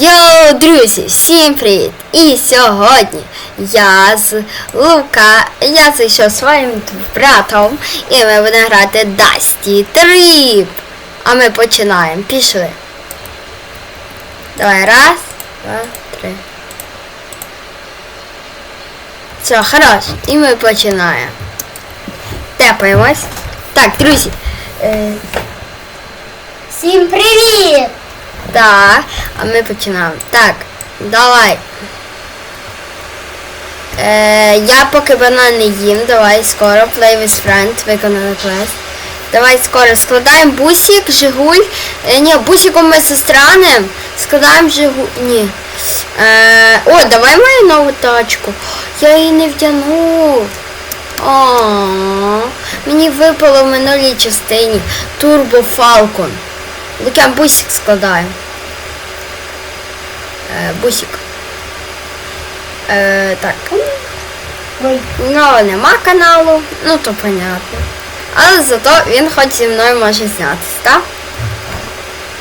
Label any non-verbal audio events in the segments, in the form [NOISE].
Йоу, друзі, всім привіт! І сьогодні я з Лука, я зайшов зі своїм братом і ми будемо грати Dusty Trip. А ми починаємо. Пішли. Давай, раз, два, три. Все, хорош. І ми починаємо. Тепаємось. Так, друзі. Е, Всім привіт! Так, а ми починаємо. Так, давай. Е, я поки банан не їм, давай скоро. Play with friend, виконали квест. Давай скоро складаємо бусик, Жигуль. Е, ні, бусиком ми сестранем. Складаємо Жигуль. Ні. Е, о, давай мою нову тачку. Я її не втягнув. О, мені випало в минулій частині Turbo Falcon. Лукям бусик складаємо. Е, бусик. Е, так. У нього нема каналу, ну то понятно. Але зато він хоч зі мною може знятися, так?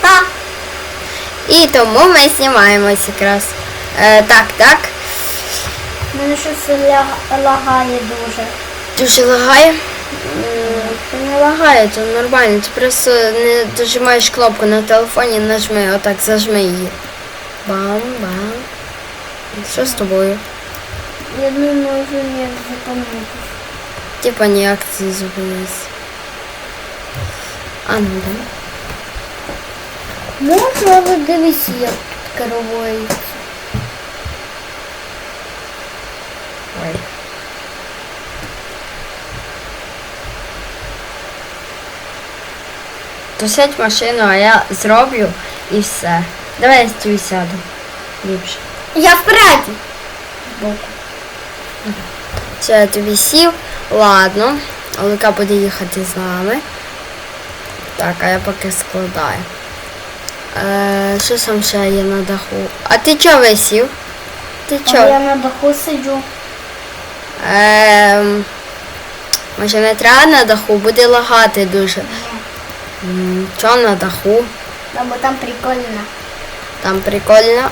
та, І тому ми знімаємось якраз. Е, так, так. мене щось лагає дуже. Дуже лагає. Та не лагає, то нормально. Ти просто не дожимаєш кнопку на телефоні, нажми, отак зажми її. Бам, бам. Що з тобою? Я не можу ніяк зупинитися. Типа ніяк це зупинись. А ну да. Можу, але дивись, як тут керується. Ой. То сядь в машину, а я зроблю і все. Давай я з тобі сяду. Ліпше. Я впереді. Це я тобі сів. Ладно. Олика буде їхати з нами. Так, а я поки складаю. Е, що там ще є на даху? А ти чого висів? Ти А чого? я на даху сиджу. Ем, може не треба на даху, буде лагати дуже. Чого на даху? Бо там прикольно. Там прикольно.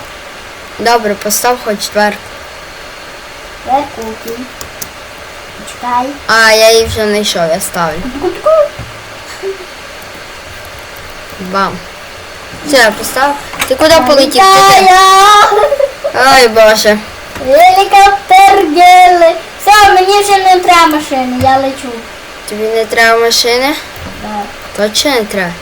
Добре, постав хоч дверку. Веркуки. Чекай. А, я її вже знайшов, я ставлю. Бам. Все, я поставив. Ти куди полетів? Ой боже. Гелікоптер гели. Все, мені вже не треба машини, я лечу. Тобі не треба машини? Так. Точно не треба.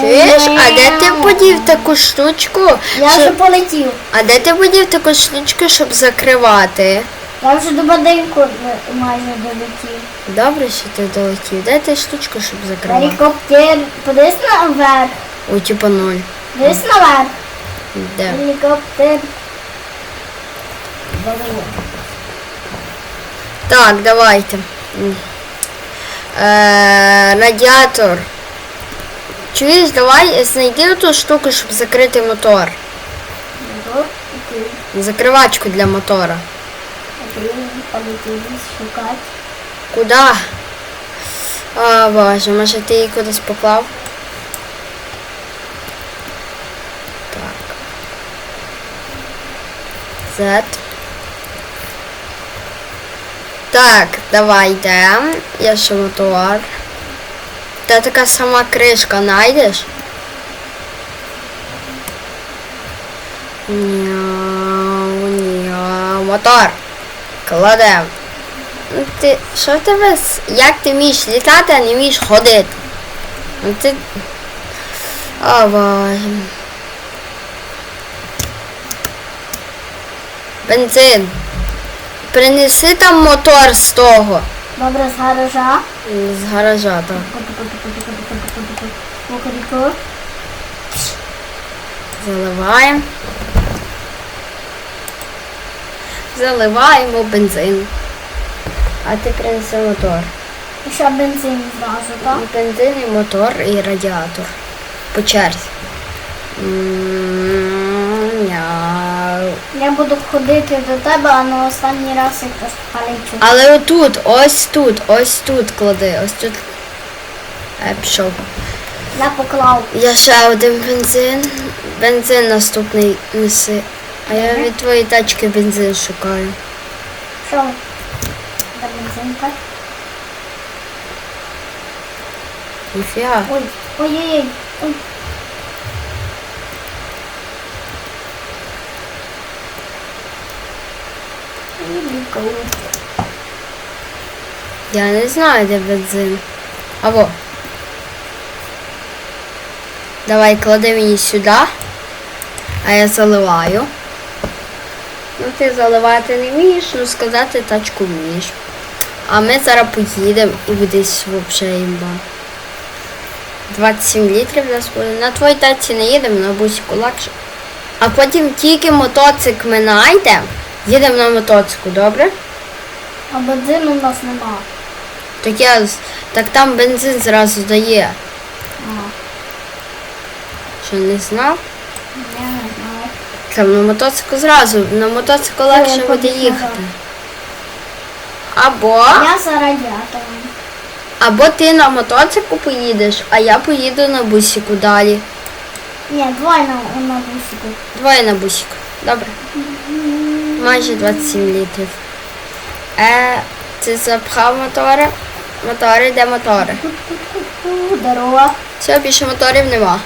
Чуєш? А де ти подів таку штучку? Я щоб- вже полетів. А де ти подів таку штучку, щоб закривати? Я вже до будинку м- майже долетів. Добре, що ти долетів. Де ти штучку, щоб закривати? Гелікоптер. Подивись наверх. Ой, типа ноль. Дивись наверх. Де? Гелікоптер. Балу. Так, давайте. М. Е, радіатор. Чуєш, давай знайди ту штуку, щоб закрити мотор. Мотор. Окей. Закривачку для мотора. Окей. Полетів шукати. Куда? О, боже, може ти її кудись поклав? Так. Z. Так, давай йдемо. Я ще мотор. Та така сама кришка знайдеш? Няу, няу. Мотор. Кладемо. Ну, Ти що в тебе? Як ти вмієш літати, а не вмієш ходити? Ну ти. Боже. Бензин. Принеси там мотор з того. Добре, з гаража. З гаража, так. Кукуріку. Заливаємо. Заливаємо бензин. А ти принеси мотор. І ще бензин зразу, так? Бензин, і мотор, і радіатор. По черзі. Я буду ходити до тебе, а на останній раз я просто полечу. Але отут, ось тут, ось тут клади, ось тут. Я пішов. Я поклав. Я ще один бензин. Бензин наступний неси. А я від твоєї тачки бензин шукаю. Що? Де бензинка? Ніфіга. Ой, ой-ой-ой. Ой. Я не знаю, де бензин. Або. Давай клади мені сюди, а я заливаю. Ну ти заливати не вмієш, ну сказати тачку вмієш. А ми зараз поїдемо і буде взагалі імба. 27 літрів нас буде. На твоїй тачці не їдемо, на бусику легше. А потім тільки мотоцик ми знайдемо, їдемо на мотоцику, добре? А бензину в нас нема. Так я так там бензин зразу дає. А, Що не знав? я не знаю. Там на мотоцику зразу, на мотоцику легше буде їхати. Або, Я за радіатором. або ти на мотоцику поїдеш, а я поїду на бусику далі. Ні, двоє на, на бусику. Двоє на бусику. Добре. Майже 27 літрів. Е, ти запхав мотори? Мотори, де мотори? У, Дорога. Все, більше моторів нема.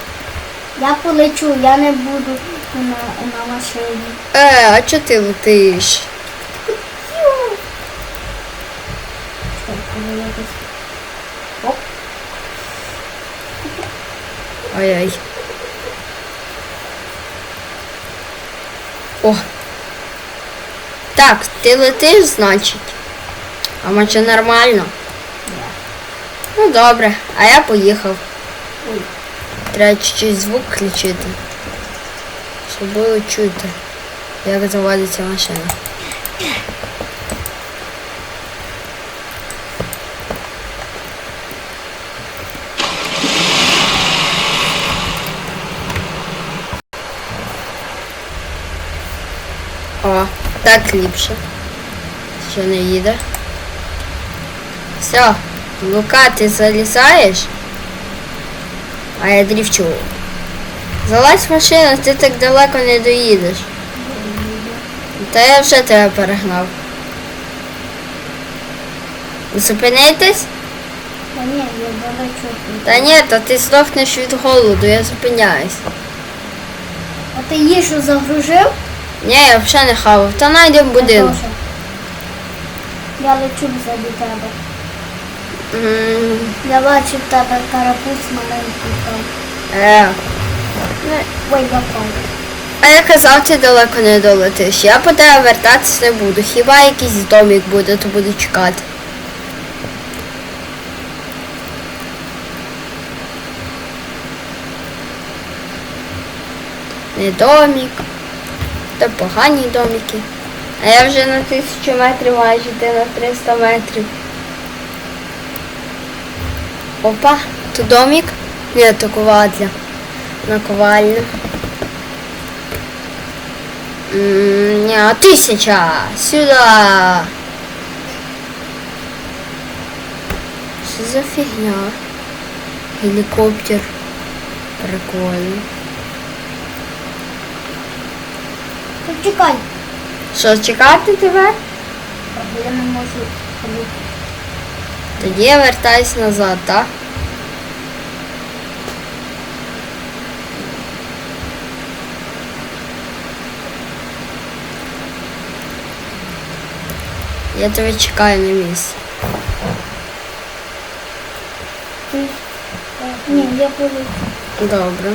Я полечу, я не буду на, на машині. Е, а чого ти летиш? Ой-ой. О. Так, ти летиш, значить. А може нормально? Ну добре, а я поїхав. Ой. Треба чуть-чуть звук включити. Щоб було чути, як заводиться машина. О, так ліпше. Що не їде. Все, Лука, ти залізаєш? А я дрівчу. Залазь в машину, ти так далеко не доїдеш. Та я вже тебе перегнав. Зупинитись? Та ні, я долечу. Та ні, та ти здохнеш від голоду, я зупиняюсь. А ти їжу загружив? Ні, я взагалі не хавав. Та найдемо будинок. Я лечу ззаді тебе. М, Я бачу в тебе карапуз маленький там. Е. Ой, запав. А я казав, ти далеко не долетиш. Я по тебе вертатись не буду. Хіба якийсь домик буде, то буду чекати. Не домик. Та погані домики. А я вже на тисячу метрів майже ти на 300 метрів. Опа, тут домик? Ні, то ковадля. На ковальню. М, Не, тысяча. Сюда. Что за фигня? Геликоптер. Прикольно. Чекай. Що, чекати тебе? Бо я не можу. ходити. Тоді я вертаюсь назад, так? Я тебе чекаю на місці. Ні, я полечу. Добре.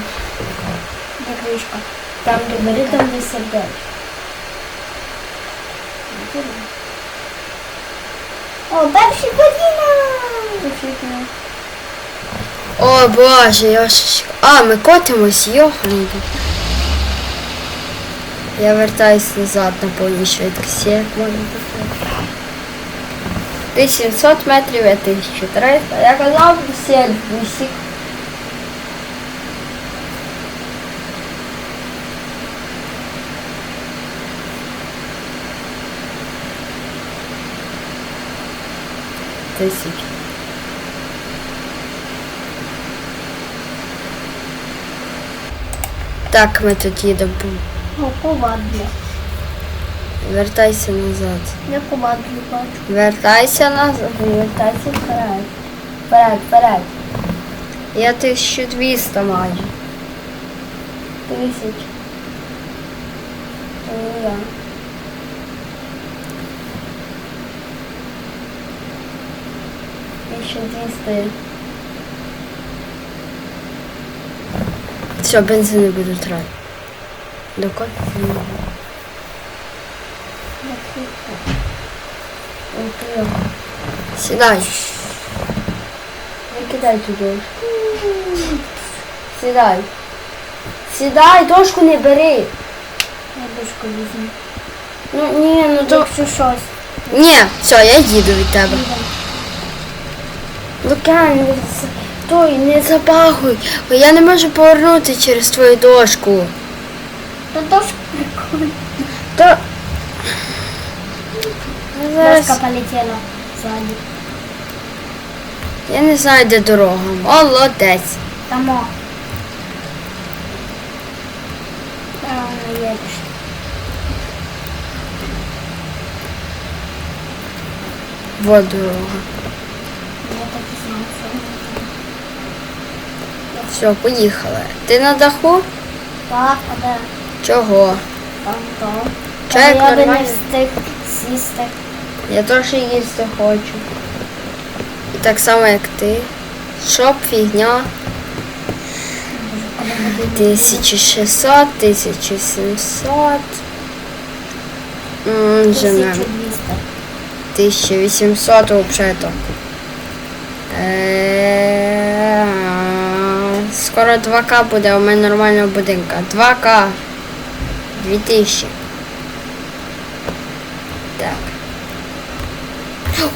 Де кришка? Там де бери, там де сердечко. О, перший подіна! О боже, я ж... А, ми котимось, йоханьки. Я вертаюсь назад на повній швидкості, як можна так. 1700 метрів, я 1300. Я казав, всі бусик. Тисяч. Так, ми тут їдемо. О, ковадлі. Вертайся назад. Я ковадлі бачу. Вертайся назад. Вертайся вперед. Вперед, вперед. Я 1200 майже. Тисяч. Це не я. Тисяча двісті. Все, бензин не буду тратити. До кофе не можу. Сідай. Не кидай ту дошку. Сідай. Сідай, дошку не бери. Я дошку візьму. Ну ні, ну то. Якщо щось. Ні, все, я їду від тебе. Лукан, той, не забагуй, бо я не можу повернути через твою дошку. Та дошка прикольна. То... Я Зараз... Дошка полетіла ззаді. Я не знаю, де дорога. Молодець. Тамо. Правильно. Вот дорога. Я так і знав, що воно Все, поїхали. Ти на даху? Так, а де? Чого? Там то. Чайк я би не встиг сісти. Я теж їсти хочу. І так само, як ти. Шоп, фігня. 1600, 1700. М, Жене. 1200. 1800 взагалі-то. Е, Скоро 2К буде, у мене нормального будинка. 2К. 2000. Так.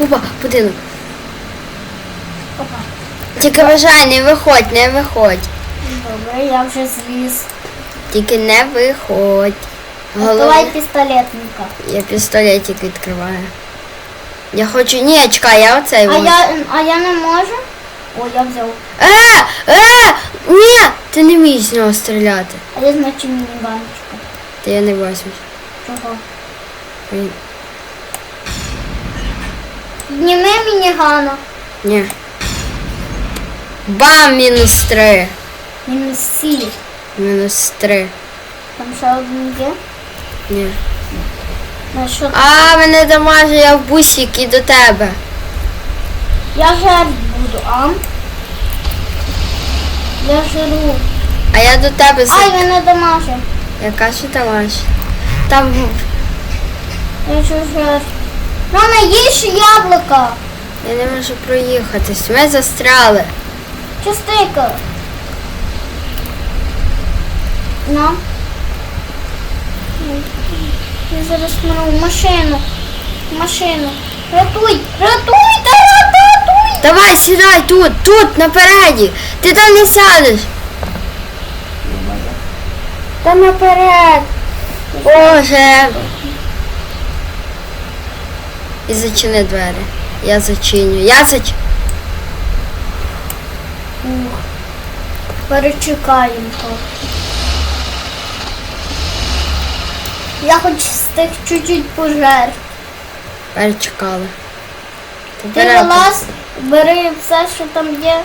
Опа, будинок. Опа. Тільки вважай, не виходь, не виходь. Добре, я вже зліз. Тільки не виходь. Давай Головне, пістолетника. я пістолетик відкриваю. Я хочу. Ні, чекай, я оцей А возьму. я, а я не можу? О, я взяв. Е, е, ні, ти не вмієш з нього стріляти. А я значить мініганчика. Ти я не возьму. Чого? Він- Підніми мінігана. Ні. Бам, мінус три. Мінус сі. Мінус три. Там ще один є. Ні. На що? А, мене дамаже, я в бусик і до тебе. Я жертв буду, а? Я жру. А я до тебе за. Ай, він не дамаже. Яка ж дамаж? Там Я ще жертв. Мама, їж яблука. я не можу проїхатись. Ми застряли. Частика. На. Я зараз мру. Машину. Машину. Рятуй! Рятуй! Та рятуй! Давай, сідай тут, тут, напереді. Ти там не сядеш. Та наперед. Боже. І зачини двері. Я зачиню. Я зач... Ух. Перечекаємо. Я хоч встиг чуть-чуть пожертв. Перечекали. Ти вилазь, бери все, що там є.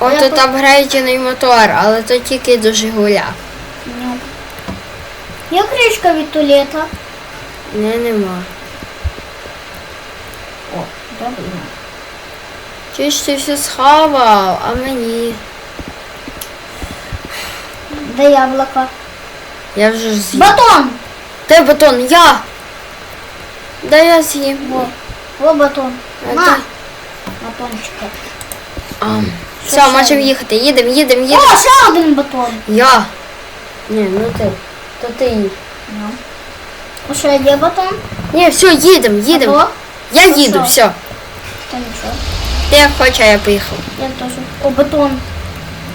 О, Я тут по- апгрейджений мотор, але то тільки до Жигуля. Ні. Є кришка від туалета. Не, нема. О, добре. Чи ж ти все схавав, а мені? Де яблука? Я вже з'їв. Батон! Де батон? Я! Да я з'їм. Во, во батон. А На. де? Батончики. А, Що все, можемо їхати. Їдемо, їдемо, О, їдемо. ще один батон. Я. Ні, ну ти. То ти їдь. Ну. А ще є батон? Ні, все, їдемо, їдемо. Або? Я їду, що? все. Та нічого. Ти як хочеш, а я поїхав. Я теж. О, батон.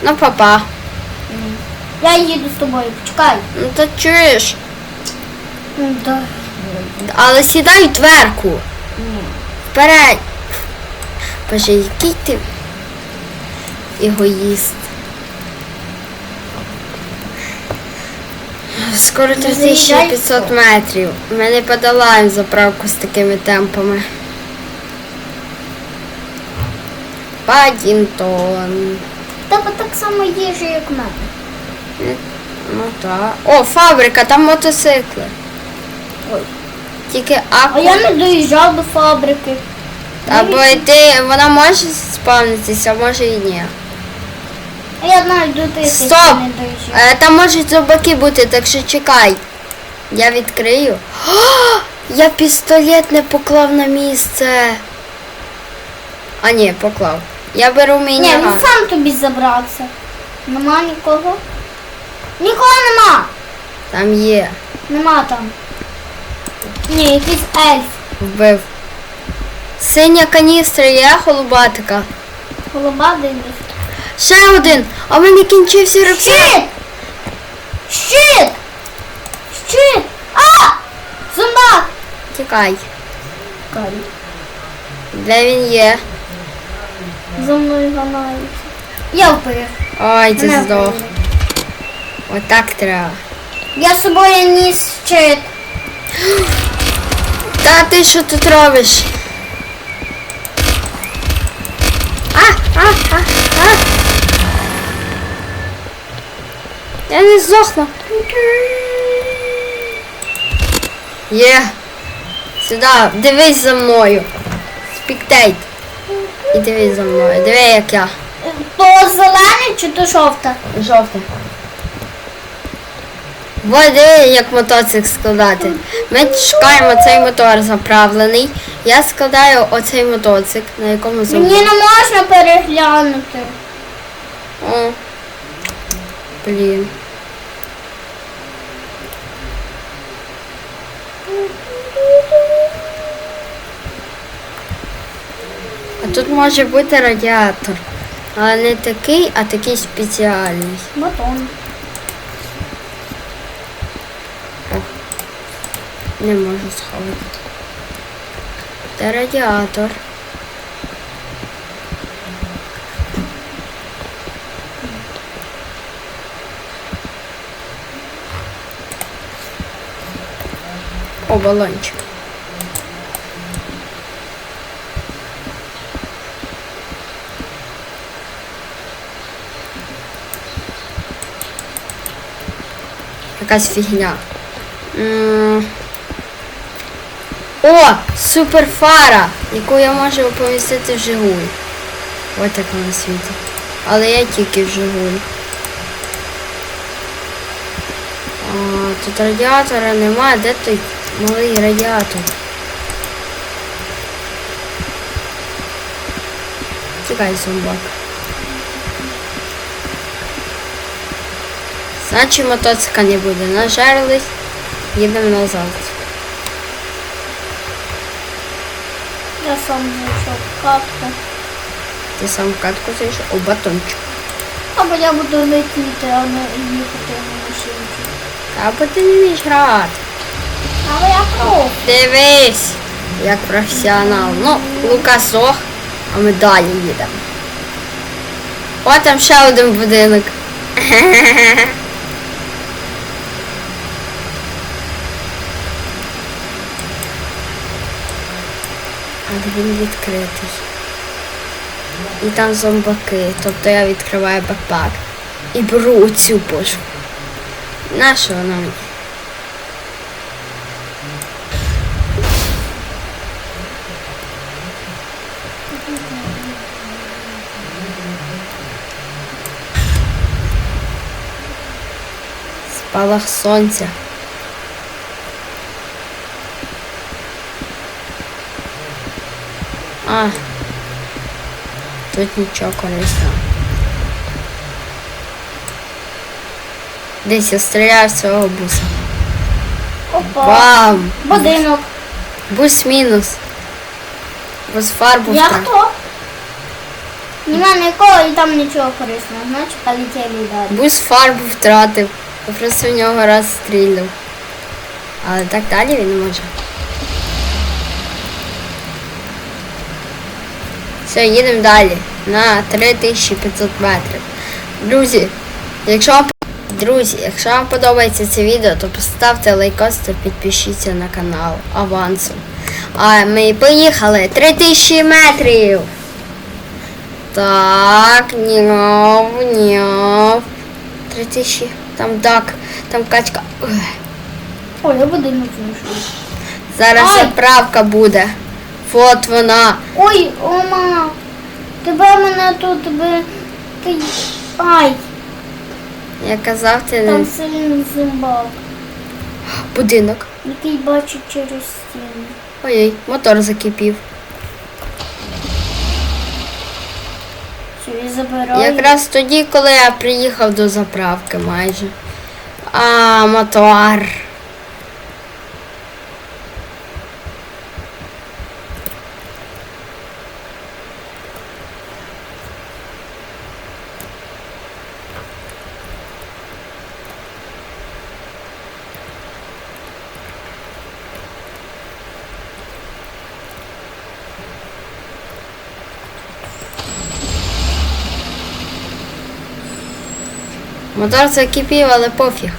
Ну, папа. Я їду з тобою. Почекай. Ну то чуєш. Да. Але сідай в дверку. Вперед. Боже, який ти егоїст. Скоро 3500 метрів. Ми не подолаємо заправку з такими темпами. Падінтон. Тебе так само їжі, як в мене. Ну так. О, фабрика, там мотоцикли. Ой. Тільки А я не доїжджав до фабрики. Або йти, вона може спавнитися, а може і ні. А я навіть до тисячі Стоп! не доїжджав. Е, там можуть зубаки бути, так що чекай. Я відкрию. О, я пістолет не поклав на місце. А ні, поклав. Я беру Ні, міні. він сам тобі забрався. Нема нікого. Нікого нема. Там є. Нема там. Ні, якийсь ельф. Вбив. Синя каністра є голубатика. Голуба дивись. Ще один! А в мене кінчився рюкзак. Щит! Щит! Щит! А! Зомбак! Тікай. Де він є? За мною ганається. Я впив. Ой, ти Мене здох. вбили. Отак треба. Я з собою ніс щит. [GASPS] Та ти що тут робиш? А, а, а, а. Я не здохну. Є. Сюди, дивись за мною. Спіктейт. І дивись за мною. Диви, як я. То зелене чи то жовте? Жовте. Вот диви, як мотоцикл складати. Ми чекаємо цей мотор заправлений. Я складаю оцей мотоцикл, на якому зробив. Мені не можна переглянути. О. Блін. А тут може бути радіатор. Але не такий, а такий спеціальний. Батон. Не можу сховати. Це радіатор. О, балончик. Якась фігня. М, суперфара, яку я можу помістити в Жигуль. Ось так вона світить. Але я тільки в Жигуль. А, тут радіатора немає, де той малий радіатор? Тікай, зомбак. Значить мотоцикла не буде. Нажерлись, їдемо назад. Сам знайшов катку. Ти сам в катку зайшов. О, батончик. Або я буду летіти, а не їхати на машинці. Або ти не вмієш грати. Але я проф. Дивись, як професіонал. Ну, Лука сох, а ми далі їдемо. О, там ще один будинок. [LAUGHS] він відкритий. І там зомбаки. Тобто я відкриваю бекпак і беру оцю пушку. Нащо вона мені? Спалах сонця. А. Тут нічого корисного. Десь я стріляю з цього буса. Опа. Бам! Будинок. Бус мінус. Бус фарбу Я хто? Нема нікого і там нічого корисного. Значить, полетіли далі. Бус фарбу втратив. Я просто в нього раз стрільнув. Але так далі він не може. Все, їдемо далі. На 3500 метрів. Друзі, якщо вам Друзі, якщо вам подобається це відео, то поставте лайкос та підпишіться на канал авансом. А ми поїхали 3000 метрів. Так, няв, няв. 3000. Там дак, там качка. Ой, я буду не. Зараз Ай! заправка буде. От вона. Ой, ома. Тебе мене тут би. Ти... Ай, Я казав, ти не там сильний зимбак, будинок. який бачить через стіну. Ой, мотор закипів. Собі забираю. Якраз тоді, коли я приїхав до заправки майже. А, мотор. Мотор закипів, але пофіг.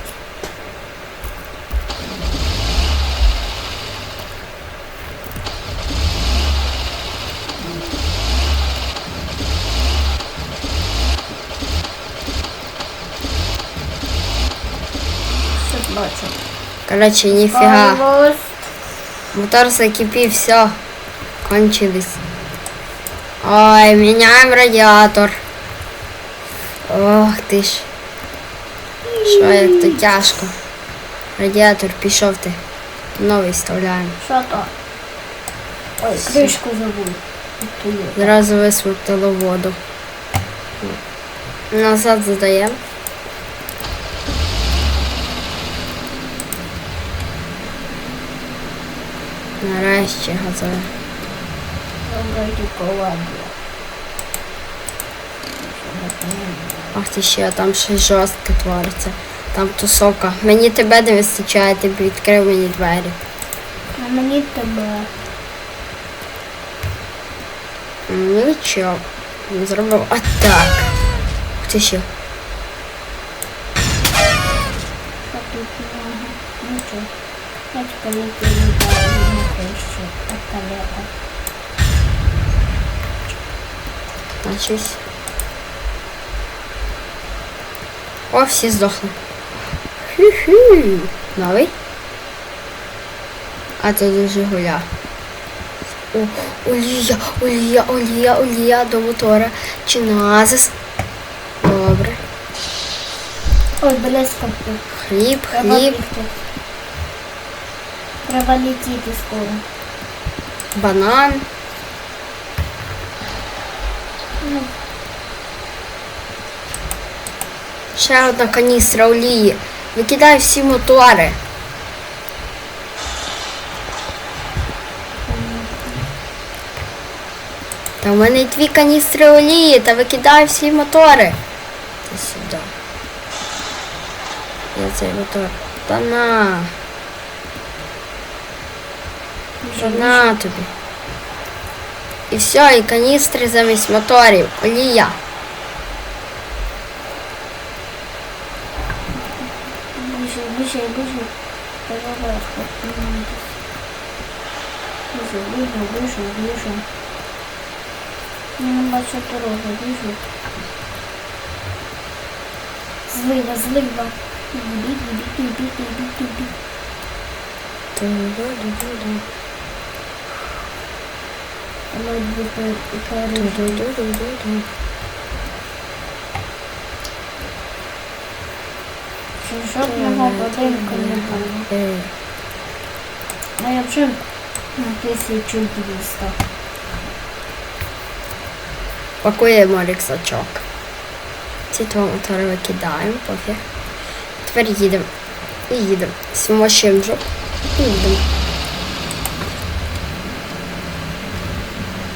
Короче, ніфіга. Мотор закипів, все. Кончились. Ой, міняємо радіатор. Ох ти ж. Що як то тяжко. Радіатор пішов ти. Новий вставляємо. Що то? Ой, кришку забув. Зразу висмоктало воду. Назад задаємо. Нарешті газує. Добре, шоколаді. Ах ти ще, там щось жорстке твориться. Там тусовка. Мені тебе не вистачає, ти б відкрив мені двері. А мені тебе. М, Нічого. Зробив. А так. Ух ти ще. Що тут много? Я тільки не на. Так далеко. Начись. О, всі здохли. Хі-хі. Новий. А то дуже гуля. О, олія, олія, олія, олія до мотора. Чи назис. Добре. Ой, близько. Хліб, хліб. Треба летіти скоро. банан. Ще одна каністра олії. Викидай всі мотори. Та в мене дві каністри олії, та викидай всі мотори. Ти сюди. Я цей мотор. Та на. вже На тобі. І все, і каністри замість моторів. Олія. Пожалуйста, поднимайтесь. Ближе, ближе, ближе, ближе. Я не бачу дороги, ближе. Злива, злива. Іди, іди, іди, іди, іди, іди. Ту-ду-ду-ду-ду. Ледве пер- пережив. Ту-ду-ду-ду-ду. Чи Жодного будинку не було. Е, А я вже на тисячу двісті. Пакуємо рюкзачок. Ці два мотори викидаємо, пофіг. Тепер їдемо. І їдемо. Смочимо жоп. І їдемо.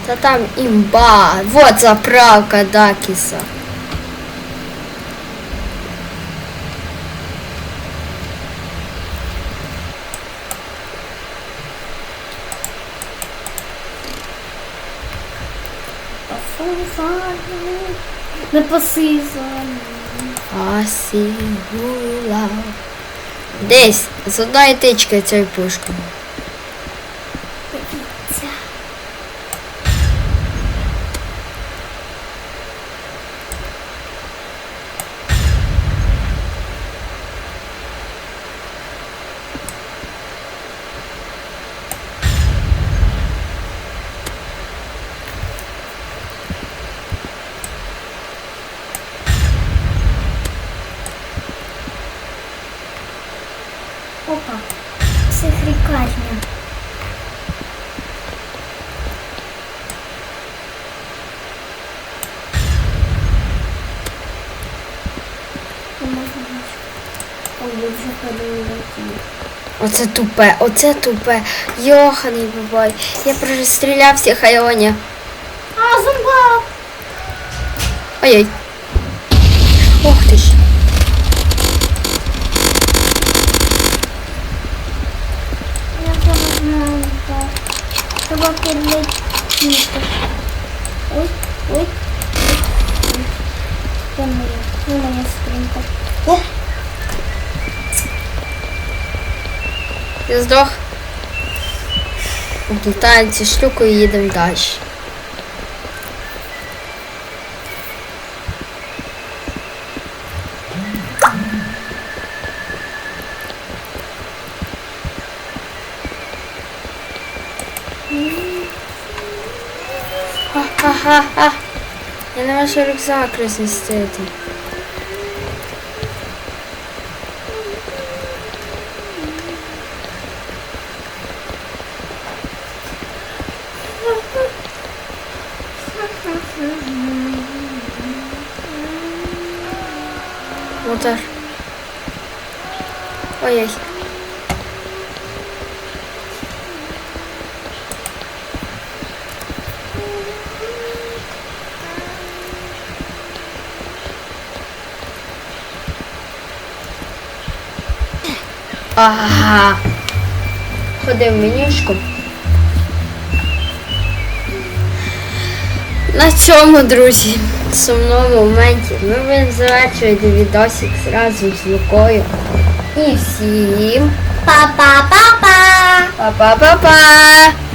Та там імба. Вот заправка Дакіса. Не посизані. I see. Десь з одної тички цією. Дивіться. Опа, психлікарня. Не можу бачити. Ой, я вже перелетів. Оце тупе, оце тупе. Йоханий бабай. Я перестріляв всіх Айоня. А, зомбак! Ой-ой. Ох ти ж. Я зараз знаю, так. Підлетіти. Ой, Я здох. Облітаємо цю штуку і їдемо далі. Ха-ха-ха. Я не можу рюкзак розмістити. Мотор. Ой-ой. Ага. Ходи в На цьому, друзі, сумному моменті ми будемо завершувати відосик зразу з Лукою. І всім Па-па-па-па! па-па-па-па!